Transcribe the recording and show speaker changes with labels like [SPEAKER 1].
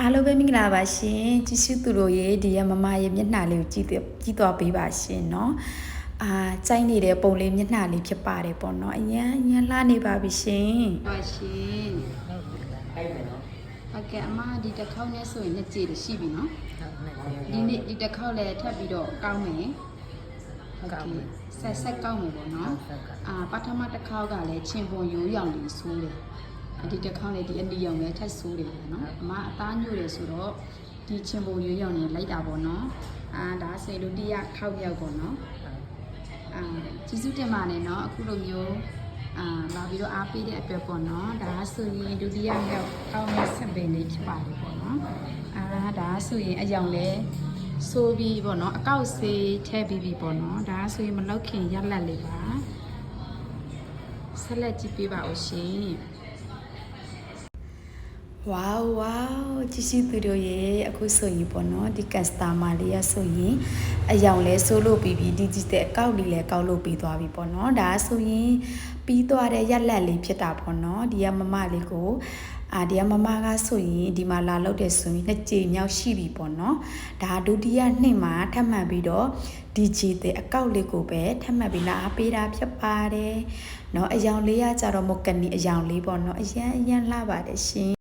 [SPEAKER 1] အားလုံးပဲမင်္ဂလာပါရှင်ကြည့်ရှုသူတို့ရေဒီရမမရဲ့မျက်နှာလေးကိုကြည့်တဲ့ကြည့်သွားပေးပါရှင်เนาะအာကြိုက်နေတဲ့ပုံလေးမျက်နှာလေးဖြစ်ပါတယ်ပေါ့เนาะအရန်အရန်လှနေပါပြီရှင်
[SPEAKER 2] ပါရှင်ဟုတ်ကဲ့အမဒီတစ်ခေါက်နဲ့ဆိုရင်နှစ်ကြည်တရှိပြီနော်ဒီနေ့ဒီတစ်ခေါက်လည်းထပ်ပြီးတော့ကောင်းမယ်ဟုတ်ကဲ့ဆက်ဆက်ကောင်းမယ်ပေါ့နော်အာပထမတစ်ခေါက်ကလည်းချင်းပွန်ရိုးရောင်လေးဆိုးတယ် ဒီတစ်ခေါက်လေဒီအနီရောင်ပဲထပ်ဆိုးတယ်ပေါ့နော်အမအသားညို့တယ်ဆိုတော့ဒီချင်ပုံရွေးရောင်နေလိုက်တာပေါ့နော်အာဒါဆေလူတိယခောက်ရောက်ပေါ့နော်အာကျေးဇူးတင်ပါတယ်နော်အခုလိုမျိုးအာလာပြီးတော့အားပေးတဲ့အတွက်ပေါ့နော်ဒါဆိုရင်ဒုတိယမြောက်အောက်မြောက်ဆက်ပင်လေးဖြစ်ပါတယ်ပေါ့နော်အာဒါဆိုရင်အယောင်လဲဆိုပြီးပေါ့နော်အကောက်စေးထည့်ပြီးပြီပေါ့နော်ဒါဆိုရင်မလောက်ခင်ရက်လက်လေးပါဆက်လက်ကြည့်ပေးပါဦးရှင်
[SPEAKER 1] ဝေါဝေါကြည့်ရှုသူတို့ရေအခုဆိုရင်ပေါ့เนาะဒီကတ်စတမာလေးရဆိုရင်အယောင်လဲဆိုးလို့ပြီးပြီးဒီဒီတဲ့အကောက်လေးလဲကောက်လို့ပြီးသွားပြီပေါ့เนาะဒါဆိုရင်ပြီးသွားတဲ့ရက်လက်လေးဖြစ်တာပေါ့เนาะဒီကမမလေးကိုအာဒီကမမကဆိုရင်ဒီမှာလာလောက်တဲ့ဆိုရင်နှစ်ကြိမ်မြောက်ရှိပြီပေါ့เนาะဒါဒုတိယနှစ်မှာထပ်မံပြီးတော့ဒီဂျီတဲ့အကောက်လေးကိုပဲထပ်မံပြီးလာအားပေးတာဖြစ်ပါတယ်เนาะအယောင်လေးရကြတော့မကနီအယောင်လေးပေါ့เนาะအရန်အရန်လှပါတယ်ရှင်